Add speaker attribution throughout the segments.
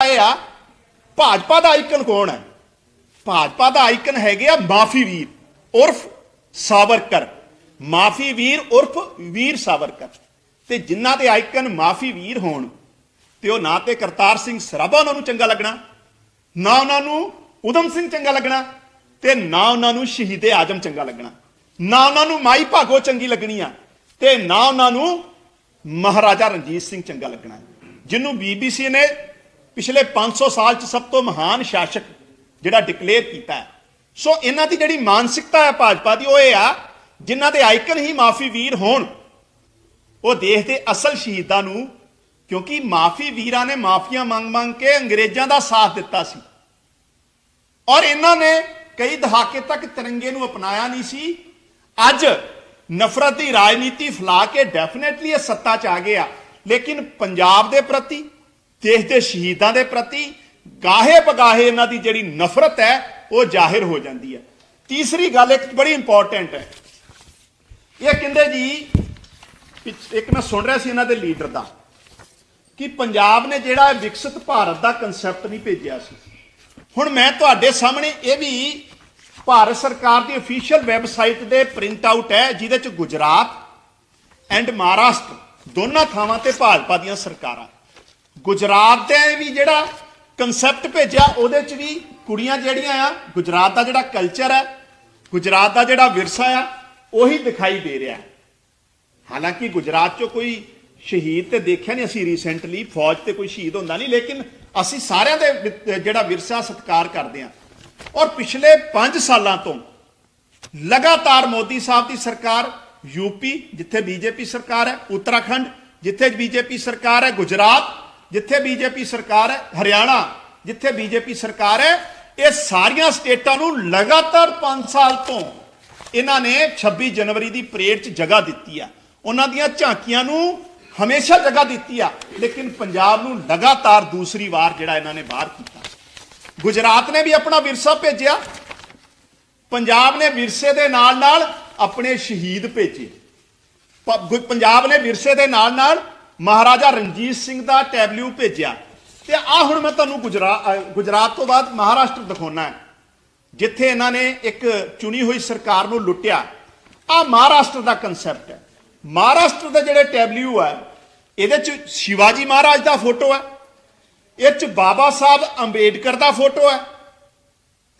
Speaker 1: ਇਹ ਆ, ਭਾਜਪਾ ਦਾ ਆਈਕਨ ਕੌਣ ਹੈ? ਭਾਜਪਾ ਦਾ ਆਈਕਨ ਹੈਗੇ ਆ ਮਾਫੀ ਵੀਰ, ਉਰਫ ਸਾਵਰਕਰ। ਮਾਫੀ ਵੀਰ ਉਰਫ ਵੀਰ ਸਾਵਰਕਰ। ਤੇ ਜਿਨ੍ਹਾਂ ਦੇ ਆਈਕਨ ਮਾਫੀ ਵੀਰ ਹੋਣ, ਤੇ ਉਹ ਨਾ ਤੇ ਕਰਤਾਰ ਸਿੰਘ ਸਰਾਭਾ ਉਹਨਾਂ ਨੂੰ ਚੰਗਾ ਲੱਗਣਾ, ਨਾ ਉਹਨਾਂ ਨੂੰ ਉਦਮ ਸਿੰਘ ਚੰਗਾ ਲੱਗਣਾ, ਤੇ ਨਾ ਉਹਨਾਂ ਨੂੰ ਸ਼ਹੀਦੇ ਆਜਮ ਚੰਗਾ ਲੱਗਣਾ। ਨਾ ਉਹਨਾਂ ਨੂੰ ਮਾਈ ਭਾਗੋ ਚੰਗੀ ਲੱਗਣੀ ਆ, ਤੇ ਨਾ ਉਹਨਾਂ ਨੂੰ ਮਹਾਰਾਜਾ ਰਣਜੀਤ ਸਿੰਘ ਚੰਗਾ ਲੱਗਣਾ। ਜਿਹਨੂੰ ਬੀਬੀਸੀ ਨੇ ਪਿਛਲੇ 500 ਸਾਲ ਚ ਸਭ ਤੋਂ ਮਹਾਨ ਸ਼ਾਸਕ ਜਿਹੜਾ ਡਿਕਲੇਅਰ ਕੀਤਾ ਹੈ। ਸੋ ਇਹਨਾਂ ਦੀ ਜਿਹੜੀ ਮਾਨਸਿਕਤਾ ਹੈ ਭਾਜਪਾ ਦੀ, ਉਹ ਇਹ ਆ, ਜਿਨ੍ਹਾਂ ਦੇ ਆਈਕਨ ਹੀ ਮਾਫੀ ਵੀਰ ਹੋਣ, ਉਹ ਦੇਸ਼ ਦੇ ਅਸਲ ਸ਼ਹੀਦਾਂ ਨੂੰ, ਕਿਉਂਕਿ ਮਾਫੀ ਵੀਰਾਂ ਨੇ ਮਾਫੀਆਂ ਮੰਗ ਮੰਗ ਕੇ ਅੰਗਰੇਜ਼ਾਂ ਦਾ ਸਾਥ ਦਿੱਤਾ ਸੀ। ਔਰ ਇਹਨਾਂ ਨੇ ਕਈ ਦਹਾਕੇ ਤੱਕ ਤਿਰੰਗੇ ਨੂੰ ਅਪਣਾਇਆ ਨਹੀਂ ਸੀ। ਅੱਜ ਨਫ਼ਰਤ ਦੀ ਰਾਜਨੀਤੀ ਫੈਲਾ ਕੇ ਡੈਫੀਨਿਟਲੀ ਇਹ ਸੱਤਾ 'ਚ ਆ ਗਿਆ। ਲੇਕਿਨ ਪੰਜਾਬ ਦੇ ਪ੍ਰਤੀ ਦੇਸ਼ ਦੇ ਸ਼ਹੀਦਾਂ ਦੇ ਪ੍ਰਤੀ ਗਾਹੇ ਪਗਾਹੇ ਇਹਨਾਂ ਦੀ ਜਿਹੜੀ ਨਫ਼ਰਤ ਹੈ, ਉਹ ਜ਼ਾਹਿਰ ਹੋ ਜਾਂਦੀ ਹੈ। ਤੀਸਰੀ ਗੱਲ ਇੱਕ ਬੜੀ ਇੰਪੋਰਟੈਂਟ ਹੈ। ਇਹ ਕਹਿੰਦੇ ਜੀ ਇੱਕ ਮੈਂ ਸੁਣ ਰਿਹਾ ਸੀ ਇਹਨਾਂ ਦੇ ਲੀਡਰ ਦਾ, ਕਿ ਪੰਜਾਬ ਨੇ ਜਿਹੜਾ ਵਿਕਸਿਤ ਭਾਰਤ ਦਾ ਕਨਸੈਪਟ ਨਹੀਂ ਭੇਜਿਆ ਸੀ। ਹੁਣ ਮੈਂ ਤੁਹਾਡੇ ਸਾਹਮਣੇ ਇਹ ਵੀ ਭਾਰਤ ਸਰਕਾਰ ਦੀ ਅਫੀਸ਼ੀਅਲ ਵੈਬਸਾਈਟ ਦੇ ਪ੍ਰਿੰਟ ਆਊਟ ਹੈ, ਜਿਹਦੇ ਚ ਗੁਜਰਾਤ ਐਂਡ ਮਹਾਰਾਸ਼ਟਰ ਦੋਨਾਂ ਥਾਵਾਂ ਤੇ ਭਾਜਪਾ ਦੀਆਂ ਸਰਕਾਰਾਂ। ਗੁਜਰਾਤ ਦੇ ਵੀ ਜਿਹੜਾ ਕਨਸੈਪਟ ਭੇਜਿਆ, ਉਹਦੇ ਚ ਵੀ ਕੁੜੀਆਂ ਜਿਹੜੀਆਂ ਆ, ਗੁਜਰਾਤ ਦਾ ਜਿਹੜਾ ਕਲਚਰ ਹੈ, ਗੁਜਰਾਤ ਦਾ ਜਿਹੜਾ ਵਿਰਸਾ ਆ, ਉਹੀ ਦਿਖਾਈ ਦੇ ਰਿਹਾ ਹਾਲਾਂਕਿ ਗੁਜਰਾਤ 'ਚੋਂ ਕੋਈ ਸ਼ਹੀਦ ਤੇ ਦੇਖਿਆ ਨਹੀਂ ਅਸੀਂ ਰੀਸੈਂਟਲੀ ਫੌਜ ਤੇ ਕੋਈ ਸ਼ਹੀਦ ਹੁੰਦਾ ਨਹੀਂ, ਲੇਕਿਨ ਅਸੀਂ ਸਾਰਿਆਂ ਦੇ ਵਿ- ਜਿਹੜਾ ਵਿਰਸਾ ਸਤਿਕਾਰ ਕਰਦੇ ਹਾਂ। ਔਰ ਪਿਛਲੇ 5 ਸਾਲਾਂ ਤੋਂ ਲਗਾਤਾਰ ਮੋਦੀ ਸਾਹਿਬ ਦੀ ਸਰਕਾਰ ਯੂਪੀ ਜਿੱਥੇ ਬੀਜੇਪੀ ਸਰਕਾਰ ਹੈ, ਉੱਤਰਾਖੰਡ, ਜਿੱਥੇ ਬੀਜੇਪੀ ਸਰਕਾਰ ਹੈ, ਗੁਜਰਾਤ ਜਿੱਥੇ ਬੀਜੇਪੀ ਸਰਕਾਰ ਹੈ, ਹਰਿਆਣਾ, ਜਿੱਥੇ ਬੀਜੇਪੀ ਸਰਕਾਰ ਹੈ, ਇਹ ਸਾਰੀਆਂ ਸਟੇਟਾਂ ਨੂੰ ਲਗਾਤਾਰ 5 ਸਾਲ ਤੋਂ ਇਹਨਾਂ ਨੇ 26 ਜਨਵਰੀ ਦੀ ਪਰੇਡ 'ਚ ਜਗ੍ਹਾ ਦਿੱਤੀ ਆ। ਉਹਨਾਂ ਦੀਆਂ ਝਾਂਕੀਆਂ ਨੂੰ ਹਮੇਸ਼ਾ ਜਗ੍ਹਾ ਦਿੱਤੀ ਆ, ਲੇਕਿਨ ਪੰਜਾਬ ਨੂੰ ਲਗਾਤਾਰ ਦੂਸਰੀ ਵਾਰ ਜਿਹੜਾ ਇਹਨਾਂ ਨੇ ਬਾਹਰ ਕੀਤਾ। ਗੁਜਰਾਤ ਨੇ ਵੀ ਆਪਣਾ ਵਿਰਸਾ ਭੇਜਿਆ। ਪੰਜਾਬ ਨੇ ਵਿਰਸੇ ਦੇ ਨਾਲ ਨਾਲ ਆਪਣੇ ਸ਼ਹੀਦ ਭੇਜੇ। ਪੰਜਾਬ ਨੇ ਵਿਰਸੇ ਦੇ ਨਾਲ ਨਾਲ ਮਹਾਰਾਜਾ ਰਣਜੀਤ ਸਿੰਘ ਦਾ ਟੈਬਲਿਊ ਭੇਜਿਆ। ਤੇ ਆ ਹੁਣ ਮੈਂ ਤੁਹਾਨੂੰ ਗੁਜਰਾਤ ਗੁਜਰਾਤ ਤੋਂ ਬਾਅਦ ਮਹਾਰਾਸ਼ਟਰ ਦਿਖਾਉਣਾ ਹੈ। ਜਿੱਥੇ ਇਹਨਾਂ ਨੇ ਇੱਕ ਚੁਣੀ ਹੋਈ ਸਰਕਾਰ ਨੂੰ ਲੁੱਟਿਆ। ਆ ਮਹਾਰਾਸ਼ਟਰ ਦਾ ਕਨਸੈਪਟ ਹੈ। ਮਹਾਰਾਸ਼ਟਰ ਦੇ ਜਿਹੜੇ ਟੈਬਲਿਊ ਹੈ, ਇਹਦੇ ਚ ਸ਼ਿਵਾਜੀ ਮਹਾਰਾਜ ਦਾ ਫੋਟੋ ਹੈ। ਇਹ ਚ ਬਾਬਾ ਸਾਹਿਬ ਅੰਬੇਡਕਰ ਦਾ ਫੋਟੋ ਹੈ।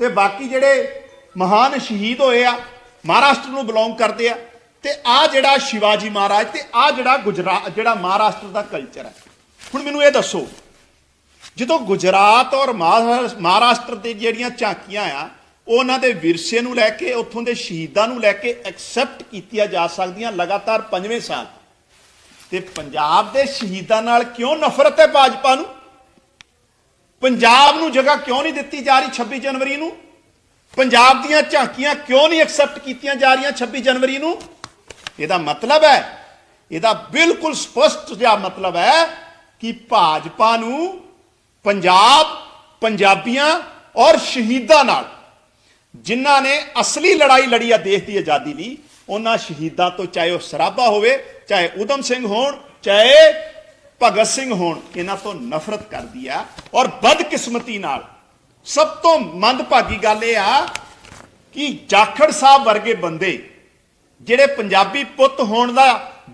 Speaker 1: ਤੇ ਬਾਕੀ ਜਿਹੜੇ ਮਹਾਨ ਸ਼ਹੀਦ ਹੋਏ ਆ, ਮਹਾਰਾਸ਼ਟਰ ਨੂੰ ਬਿਲੋਂਗ ਕਰਦੇ ਆ। ਤੇ ਆ ਜਿਹੜਾ ਸ਼ਿਵਾਜੀ ਮਹਾਰਾਜ ਤੇ ਆ ਜਿਹੜਾ ਗੁਜਰਾਤ ਜਿਹੜਾ ਮਹਾਰਾਸ਼ਟਰ ਦਾ ਕਲਚਰ ਹੈ। ਹੁਣ ਮੈਨੂੰ ਇਹ ਦੱਸੋ, ਜਦੋਂ ਗੁਜਰਾਤ ਔਰ ਮਹਾਰਾ- ਮਹਾਰਾਸ਼ਟਰ ਦੇ ਜਿਹੜੀਆਂ ਝਾਂਕੀਆਂ ਆ ਉਹ ਉਹਨਾਂ ਦੇ ਵਿਰਸੇ ਨੂੰ ਲੈ ਕੇ, ਉੱਥੋਂ ਦੇ ਸ਼ਹੀਦਾਂ ਨੂੰ ਲੈ ਕੇ ਐਕਸੈਪਟ ਕੀਤੀਆਂ ਜਾ ਸਕਦੀਆਂ ਲਗਾਤਾਰ ਪੰਜਵੇਂ ਸਾਲ। ਤੇ ਪੰਜਾਬ ਦੇ ਸ਼ਹੀਦਾਂ ਨਾਲ ਕਿਉਂ ਨਫ਼ਰਤ ਹੈ ਭਾਜਪਾ ਨੂੰ? ਪੰਜਾਬ ਨੂੰ ਜਗ੍ਹਾ ਕਿਉਂ ਨਹੀਂ ਦਿੱਤੀ ਜਾ ਰਹੀ 26 ਜਨਵਰੀ ਨੂੰ? ਪੰਜਾਬ ਦੀਆਂ ਝਾਂਕੀਆਂ ਕਿਉਂ ਨਹੀਂ ਐਕਸੈਪਟ ਕੀਤੀਆਂ ਜਾ ਰਹੀਆਂ 26 ਜਨਵਰੀ ਨੂੰ? ਇਹਦਾ ਮਤਲਬ ਹੈ, ਇਹਦਾ ਬਿਲਕੁਲ ਸਪਸ਼ਟ ਜਿਹਾ ਮਤਲਬ ਹੈ ਕਿ ਭਾਜਪਾ ਨੂੰ ਪੰਜਾਬ, ਪੰਜਾਬੀਆਂ ਔਰ ਸ਼ਹੀਦਾਂ ਨਾਲ ਜਿਨ੍ਹਾਂ ਨੇ ਅਸਲੀ ਲੜਾਈ ਲੜੀ ਆ ਦੇਸ਼ ਦੀ ਆਜ਼ਾਦੀ ਲਈ, ਉਹਨਾਂ ਸ਼ਹੀਦਾਂ ਤੋਂ ਚਾਹੇ ਉਹ ਸਰਾਭਾ ਹੋਵੇ, ਚਾਹੇ ਉਦਮ ਸਿੰਘ ਹੋਣ, ਚਾਹੇ ਭਗਤ ਸਿੰਘ ਹੋਣ, ਇਹਨਾਂ ਤੋਂ ਨਫ਼ਰਤ ਕਰਦੀ ਆ ਔਰ ਬਦਕਿਸਮਤੀ ਨਾਲ। ਸਭ ਤੋਂ ਮੰਦਭਾਗੀ ਗੱਲ ਇਹ ਆ ਕਿ ਜਾਖੜ ਸਾਹਿਬ ਵਰਗੇ ਬੰਦੇ ਜਿਹੜੇ ਪੰਜਾਬੀ ਪੁੱਤ ਹੋਣ ਦਾ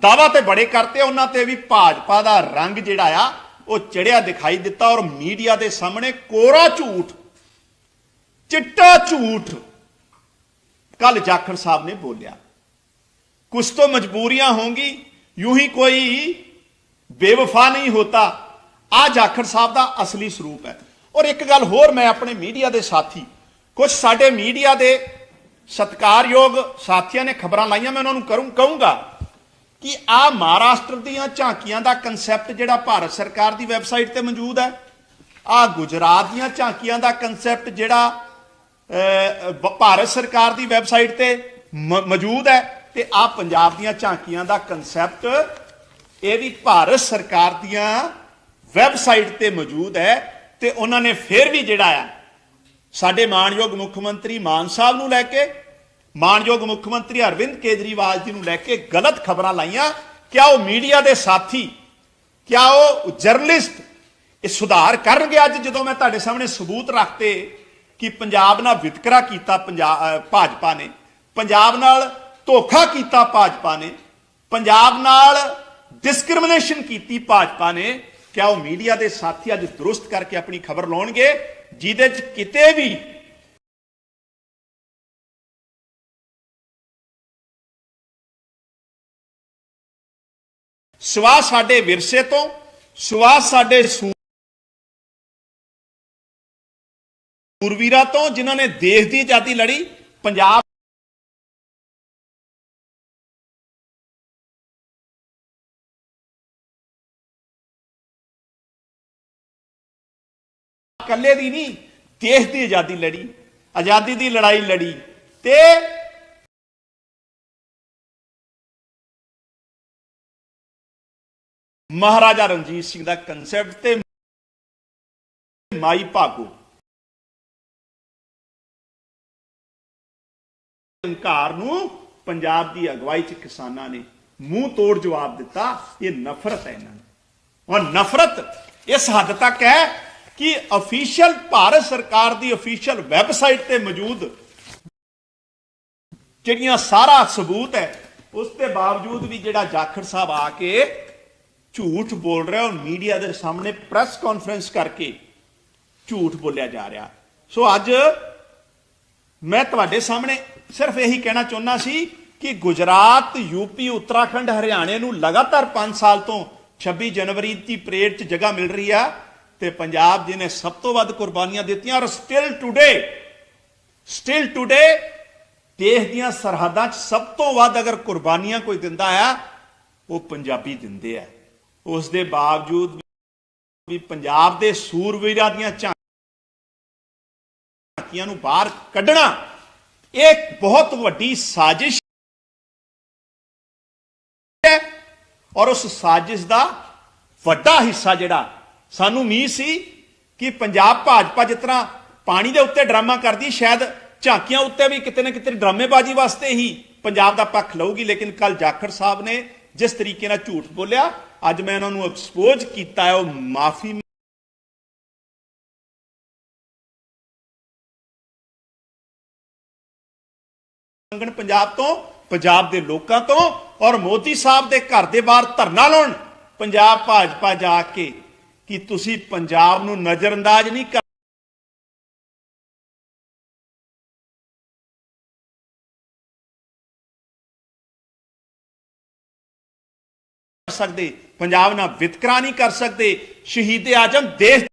Speaker 1: ਦਾਵਾ ਤੇ ਬੜੇ ਕਰਤੇ, ਉਹਨਾਂ ਤੇ ਵੀ ਭਾਜਪਾ ਦਾ ਰੰਗ ਜਿਹੜਾ ਆ, ਉਹ ਚੜਿਆ ਦਿਖਾਈ ਦਿੱਤਾ ਔਰ ਮੀਡੀਆ ਦੇ ਸਾਹਮਣੇ ਕੋਰਾ ਝੂਠ, ਚਿੱਟਾ ਝੂਠ। ਕੱਲ ਜਾਖੜ ਸਾਹਿਬ ਨੇ ਬੋਲਿਆ ਕੁਝ ਤੋਂ ਮਜਬੂਰੀਆਂ ਹੋंगी यूं ही ਕੋਈ ਬੇਵਫਾ ਨਹੀਂ ਹੋਤਾ। आज ਜਾਖੜ ਸਾਹਿਬ ਦਾ ਅਸਲੀ ਸਰੂਪ ਹੈ। ਔਰ ਇੱਕ ਗੱਲ ਹੋਰ ਮੈਂ ਆਪਣੇ ਮੀਡੀਆ ਦੇ ਸਾਥੀ ਕੁਝ ਸਾਡੇ ਮੀਡੀਆ ਦੇ ਸਤਿਕਾਰਯੋਗ ਸਾਥੀਆਂ ਨੇ ਖਬਰਾਂ ਲਾਈਆਂ, ਮੈਂ ਉਹਨਾਂ ਨੂੰ ਕਰੂੰ ਕਹੂੰਗਾ ਕਿ ਆ ਮਹਾਰਾਸ਼ਟਰ ਦੀਆਂ ਝਾਂਕੀਆਂ ਦਾ ਕਨਸੈਪਟ ਜਿਹੜਾ ਭਾਰਤ ਸਰਕਾਰ ਦੀ ਵੈਬਸਾਈਟ ਤੇ ਮੌਜੂਦ ਹੈ, ਆ ਗੁਜਰਾਤ ਦੀਆਂ ਝਾਂਕੀਆਂ ਦਾ ਕਨਸੈਪਟ ਜਿਹੜਾ ਭਾਰਤ ਸਰਕਾਰ ਦੀ ਵੈਬਸਾਈਟ ਤੇ ਮ- ਮੌਜੂਦ ਹੈ ਤੇ ਆ ਪੰਜਾਬ ਦੀਆਂ ਝਾਂਕੀਆਂ ਦਾ ਕਨਸੈਪਟ ਇਹ ਵੀ ਭਾਰਤ ਸਰਕਾਰ ਦੀਆਂ ਵੈਬਸਾਈਟ ਤੇ ਮੌਜੂਦ ਹੈ ਤੇ ਉਹਨਾਂ ਨੇ ਫਿਰ ਵੀ ਜਿਹੜਾ ਆ ਸਾਡੇ ਮਾਨਯੋਗ ਮੁੱਖ ਮੰਤਰੀ ਮਾਨ ਸਾਹਿਬ ਨੂੰ ਲੈ ਕੇ ਮਾਨਯੋਗ ਮੁੱਖ ਮੰਤਰੀ ਅਰਵਿੰਦ ਕੇਜਰੀਵਾਲ ਜੀ ਨੂੰ ਲੈ ਕੇ ਗਲਤ ਖਬਰਾਂ ਲਾਈਆਂ। ਕਿਆ ਉਹ ਮੀਡੀਆ ਦੇ ਸਾਥੀ, ਕਿਆ ਉਹ ਜਰਨਲਿਸਟ, ਇਹ ਸੁਧਾਰ ਕਰਨਗੇ ਅੱਜ ਜਦੋਂ ਮੈਂ ਤੁਹਾਡੇ ਸਾਹਮਣੇ ਸਬੂਤ ਰੱਖਤੇ ਕਿ ਪੰਜਾਬ ਨਾਲ ਵਿਤਕਰਾ ਕੀਤਾ ਪੰਜਾਬ ਭਾਜਪਾ ਨੇ, ਪੰਜਾਬ ਨਾਲ ਧੋਖਾ ਕੀਤਾ ਭਾਜਪਾ ਨੇ, ਪੰਜਾਬ ਨਾਲ ਡਿਸਕ੍ਰਿਮੀਨੇਸ਼ਨ ਕੀਤੀ ਭਾਜਪਾ ਨੇ, ਕਿਆ ਉਹ ਮੀਡੀਆ ਦੇ ਸਾਥੀ ਅੱਜ ਦਰੁਸਤ ਕਰਕੇ ਆਪਣੀ ਖਬਰ ਲਾਉਣਗੇ? ਜਿਹਦੇ 'ਚ ਕਿਤੇ ਵੀ ਸਵਾ ਸਾਡੇ ਵਿਰਸੇ ਤੋਂ ਸਵਾ ਸਾਡੇ ਸੂਰਵੀਰਾਂ ਤੋਂ, ਜਿਨ੍ਹਾਂ ਨੇ ਦੇਸ਼ ਦੀ ਆਜ਼ਾਦੀ ਲੜੀ, ਪੰਜਾਬ ਇਕੱਲੇ ਦੀ ਨਹੀਂ, ਦੇਸ਼ ਦੀ ਆਜ਼ਾਦੀ ਲੜੀ, ਆਜ਼ਾਦੀ ਦੀ ਲੜਾਈ ਲੜੀ ਤੇ ਮਹਾਰਾਜਾ ਰਣਜੀਤ ਸਿੰਘ ਦਾ ਕਨਸੈਪਟ ਤੇ ਮਾਈ ਭਾਗੋ। ਹੰਕਾਰ ਨੂੰ ਪੰਜਾਬ ਦੀ ਅਗਵਾਈ ਚ ਕਿਸਾਨਾਂ ਨੇ ਮੂੰਹ ਤੋੜ ਜਵਾਬ ਦਿੱਤਾ, ਇਹ ਨਫ਼ਰਤ ਹੈ ਇਹਨਾਂ ਨੂੰ ਔਰ ਨਫ਼ਰਤ ਇਸ ਹੱਦ ਤੱਕ ਹੈ ਕਿ ਅਫੀਸ਼ੀਅਲ ਭਾਰਤ ਸਰਕਾਰ ਦੀ ਅਫੀਸ਼ੀਅਲ ਵੈਬਸਾਈਟ ਤੇ ਮੌਜੂਦ ਜਿਹੜੀਆਂ ਸਾਰਾ ਸਬੂਤ ਹੈ, ਉਸ ਦੇ ਬਾਵਜੂਦ ਵੀ ਜਿਹੜਾ ਜਾਖੜ ਸਾਹਿਬ ਆ ਕੇ ਝੂਠ ਬੋਲ ਰਿਹਾ, ਉਹ ਮੀਡੀਆ ਦੇ ਸਾਹਮਣੇ ਪ੍ਰੈਸ ਕਾਨਫਰੰਸ ਕਰਕੇ ਝੂਠ ਬੋਲਿਆ ਜਾ ਰਿਹਾ। ਸੋ ਅੱਜ ਮੈਂ ਤੁਹਾਡੇ ਸਾਹਮਣੇ ਸਿਰਫ ਇਹੀ ਕਹਿਣਾ ਚਾਹੁੰਦਾ ਸੀ ਕਿ ਗੁਜਰਾਤ ਯੂਪੀ ਉੱਤਰਾਖੰਡ, ਹਰਿਆਣੇ ਨੂੰ ਲਗਾਤਾਰ 5 ਸਾਲ ਤੋਂ 26 ਜਨਵਰੀ ਦੀ ਪਰੇਡ 'ਚ ਜਗ੍ਹਾ ਮਿਲ ਰਹੀ ਆ। ਤੇ ਪੰਜਾਬ ਜਿਹਨੇ ਸਭ ਤੋਂ ਵੱਧ ਕੁਰਬਾਨੀਆਂ ਦਿੱਤੀਆਂ ਔਰ ਸਟਿਲ ਟੁਡੇ ਸਟਿਲ ਟੁਡੇ ਦੇਸ਼ ਦੀਆਂ ਸਰਹੱਦਾਂ 'ਚ ਸਭ ਤੋਂ ਵੱਧ ਅਗਰ ਕੁਰਬਾਨੀਆਂ ਕੋਈ ਦਿੰਦਾ ਆ, ਉਹ ਪੰਜਾਬੀ ਦਿੰਦੇ ਆ। ਉਸ ਦੇ ਬਾਵਜੂਦ ਵੀ ਪੰਜਾਬ ਦੇ ਸੂਰਵੀਰਾਂ ਦੀਆਂ ਝਾਂਕੀਆਂ ਨੂੰ ਬਾਹਰ ਕੱਢਣਾ, ਇਹ ਬਹੁਤ ਵੱਡੀ ਸਾਜ਼ਿਸ਼ ਹੈ ਔਰ ਉਸ ਸਾਜ਼ਿਸ਼ ਦਾ ਵੱਡਾ ਹਿੱਸਾ ਜਿਹੜਾ ਸਾਨੂੰ ਉਮੀਦ ਸੀ ਕਿ ਪੰਜਾਬ ਭਾਜਪਾ ਜਿਸ ਤਰ੍ਹਾਂ ਪਾਣੀ ਦੇ ਉੱਤੇ ਡਰਾਮਾ ਕਰਦੀ, ਸ਼ਾਇਦ ਝਾਂਕੀਆਂ ਉੱਤੇ ਵੀ ਕਿਤੇ ਨਾ ਕਿਤੇ ਡਰਾਮੇਬਾਜ਼ੀ ਵਾਸਤੇ ਹੀ ਪੰਜਾਬ ਦਾ ਪੱਖ ਲਊਗੀ। ਲੇਕਿਨ ਕੱਲ ਜਾਖੜ ਸਾਹਿਬ ਨੇ ਜਿਸ ਤਰੀਕੇ ਨਾਲ ਝੂਠ ਬੋਲਿਆ, ਅੱਜ ਮੈਂ ਇਹਨਾਂ ਨੂੰ ਐਕਸਪੋਜ਼ ਕੀਤਾ ਹੈ, ਉਹ ਮਾਫੀ ਮੰਗਣ ਪੰਜਾਬ ਤੋਂ, ਪੰਜਾਬ ਦੇ ਲੋਕਾਂ ਤੋਂ ਔਰ ਮੋਦੀ ਸਾਹਿਬ ਦੇ ਘਰ ਦੇ ਬਾਹਰ ਧਰਨਾ ਲਾਉਣ, ਪੰਜਾਬ ਭਾਜਪਾ ਜਾ ਕੇ ਕਿ ਤੁਸੀਂ ਪੰਜਾਬ ਨੂੰ ਨਜ਼ਰਅੰਦਾਜ਼ ਨਹੀਂ ਕਰ ਸਕਦੇ। ਪੰਜਾਬ ਨਾਲ ਵਿਤਕਰਾ ਨਹੀਂ ਕਰ ਸਕਦੇ। ਸ਼ਹੀਦ ਆਜਮ ਦੇਸ਼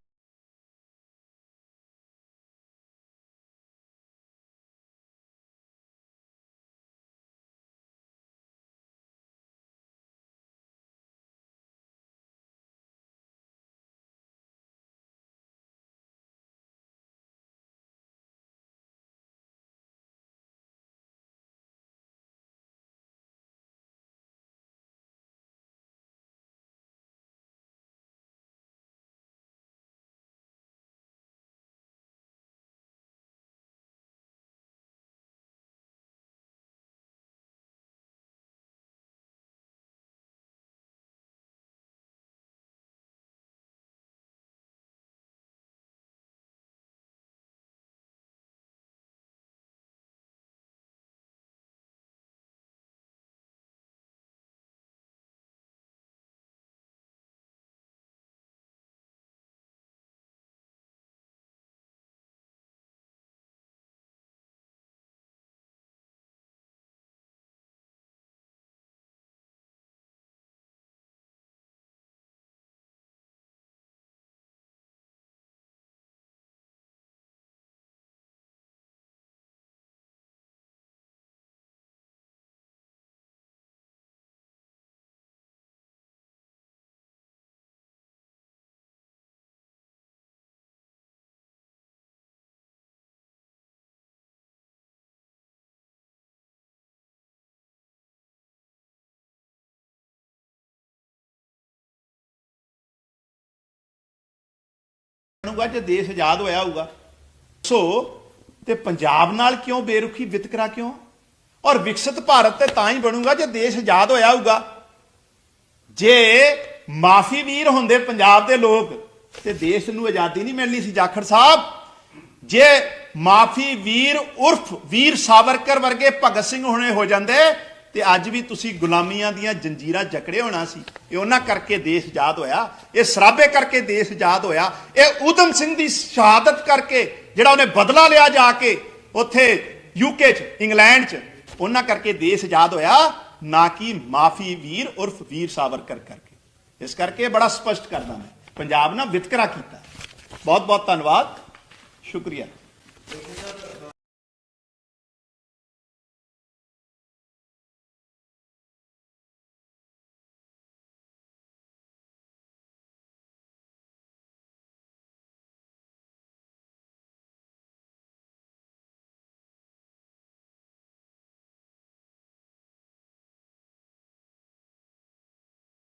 Speaker 1: ਬਣੂਗਾ ਜੇ ਦੇਸ਼ ਆਜ਼ਾਦ ਹੋਇਆ ਹੋਊਗਾ। ਸੋ, ਤੇ ਪੰਜਾਬ ਨਾਲ ਕਿਉਂ ਬੇਰੁਖੀ, ਵਿਤਕਰਾ ਕਿਉਂ? ਔਰ ਵਿਕਸਿਤ ਭਾਰਤ ਤੇ ਤਾਂ ਹੀ ਬਣੂਗਾ ਜੇ ਦੇਸ਼ ਆਜ਼ਾਦ ਹੋਇਆ ਹੋਊਗਾ। ਜੇ ਮਾਫੀ ਵੀਰ ਹੁੰਦੇ ਪੰਜਾਬ ਦੇ ਲੋਕ, ਤੇ ਦੇਸ਼ ਨੂੰ ਆਜ਼ਾਦੀ ਨਹੀਂ ਮਿਲਣੀ ਸੀ, ਜਾਖੜ ਸਾਹਿਬ। ਜੇ ਮਾਫੀ ਵੀਰ ਉਰਫ ਵੀਰ ਸਾਵਰਕਰ ਵਰਗੇ ਭਗਤ ਸਿੰਘ ਹੁਣੇ ਹੋ ਜਾਂਦੇ ਤੇ ਅੱਜ ਵੀ ਤੁਸੀਂ ਗੁਲਾਮੀਆਂ ਦੀਆਂ ਜੰਜੀਰਾਂ ਜਕੜੇ ਹੋਣਾ ਸੀ। ਇਹ ਉਹਨਾਂ ਕਰਕੇ ਦੇਸ਼ ਆਜ਼ਾਦ ਹੋਇਆ। ਇਹ ਸਰਾਬੇ ਕਰਕੇ ਦੇਸ਼ ਆਜ਼ਾਦ ਹੋਇਆ। ਇਹ ਊਧਮ ਸਿੰਘ ਦੀ ਸ਼ਹਾਦਤ ਕਰਕੇ ਜਿਹੜਾ ਉਹਨੇ ਬਦਲਾ ਲਿਆ ਜਾ ਕੇ ਉੱਥੇ ਯੂਕੇ 'ਚ, ਇੰਗਲੈਂਡ 'ਚ, ਉਹਨਾਂ ਕਰਕੇ ਦੇਸ਼ ਆਜ਼ਾਦ ਹੋਇਆ। ਨਾ ਕਿ ਮਾਫੀ ਵੀਰ ਉਰਫ ਵੀਰ ਸਾਵਰਕਰ ਕਰਕੇ। ਇਸ ਕਰਕੇ ਇਹ ਬੜਾ ਸਪਸ਼ਟ ਕਰਦਾ ਮੈਂ। ਪੰਜਾਬ ਨਾਲ ਵਿਤਕਰਾ ਕੀਤਾ। ਬਹੁਤ ਬਹੁਤ ਧੰਨਵਾਦ। ਸ਼ੁਕਰੀਆ।